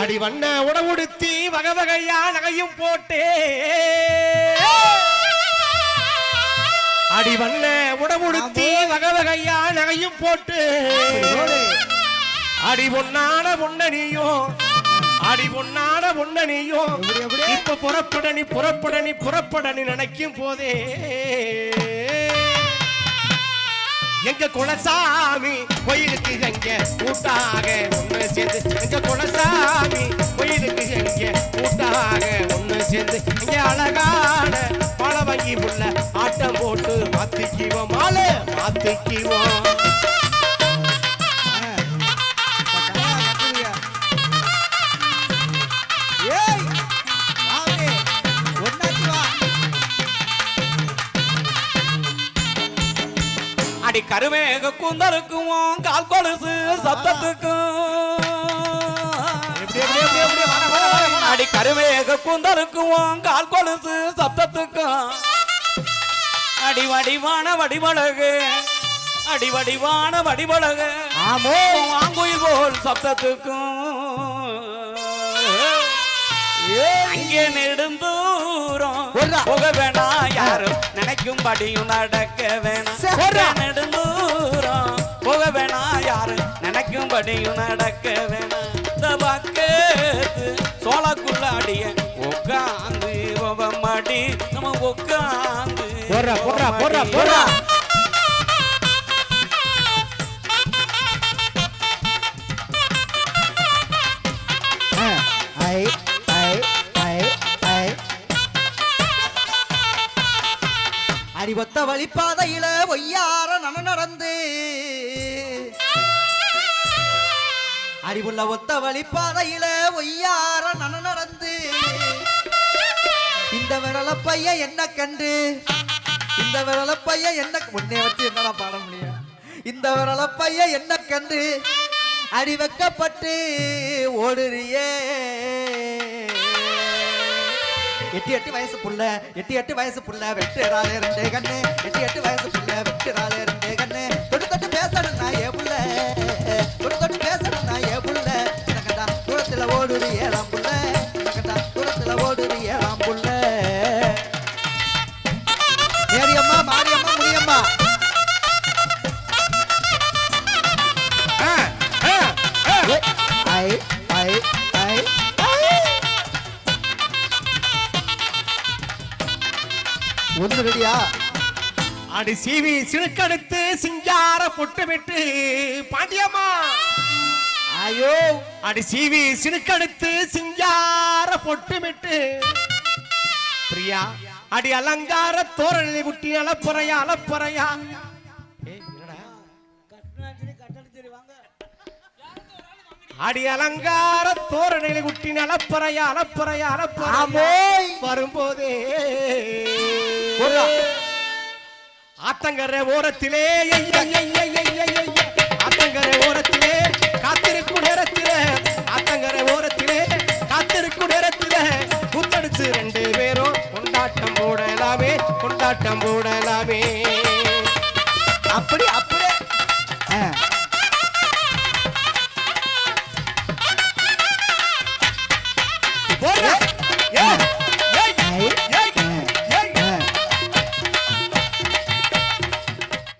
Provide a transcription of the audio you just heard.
அடி வண்ண உடவுடுத்தி வகை வகையா நகையும் போட்டே. அடி வண்ண உடவுடுத்தி வகை வகையா நகையும் போட்டு. அடி பொன்னான பொன்னணியும் அடி பொன்னான பொன்னணியும்? இப்ப புறப்படனி புறப்படனி புறப்படனி நினைக்கும் போதே. எங்க குலசாமி கோயிலுக்கு எங்க கூட்டாக ஒன்று சேர்ந்து எங்க குலசாமி அடி கருவேக கூந்தலுக்கும் கால் கொலுசு வர அடி கருவேக கூந்தலுக்கும் கால் கொலுசு சத்தத்துக்கும் அடி வடிவான வடிவழகு அடி வடிவான வடிவழகு. ஆமோ. வாங்குயில் போல் சப்தத்துக்கும் அங்கே நெடுந்தூரம். போக வேணாம். யாரும் நினைக்கும்படியும் நடக்க வேணாம். நெடுந்தூரம் போக வேணாம் யாரும் நினைக்கும்படியும் நடக்க வேணாம். இந்த பக்கத்து சோளக்குள்ள அடிய உட்காந்து மடி நம்ம உட்காந்து போடுறா போடுறா போடுறா போடுறா. அடிபத்த வழிப்பாதையில ஒய்யார நன நடந்து. அறிவுள்ள ஒத்த வழிப்பாதையில ஒய்யார நன நடந்து. இந்த விரல பைய என்ன கண்டு? இந்த விரல பைய என்ன உன்னை வச்சு என்னடா பாட முடியும்? இந்த விரல பைய என்ன கண்டு? அடிவக்கப்பட்டு ஓடுறியே. எட்டு எட்டு வயசு புள்ள எட்டு எட்டு வயசு புள்ள வெட்டுறாளே ரெண்டு கண்ணு. எட்டு எட்டு வயசு புள்ள வெட்டுறாளே ஒன்று ரெடியா அடி சீவி சிணுக்கெடுத்து சிங்கார பொட்டு விட்டு பாண்டியம்மா ஐயோ அடி சீவி சிணுக்கெடுத்து சிங்கார பொட்டு விட்டு பிரியா அடி அலங்கார தோரணி குட்டி அலப்புறையா அலப்புறையா? அடி அலங்கார தோரணையில குட்டி அலப்பறையா அலப்பறையா அலப்பறையா. வரும்போதே. ஆத்தங்கர ஓரத்திலே. ஆத்தங்கர ஓரத்திலே காத்திருக்கும் நேரத்திலே ஆத்தங்கர ஓரத்திலே காத்திருக்கும் நேரத்திலே. குத்தடிச்சு ரெண்டு பேரும் கொண்டாட்டம் போடலாமே கொண்டாட்டம் போடலாமே. அப்படி அப்படியே ஆ,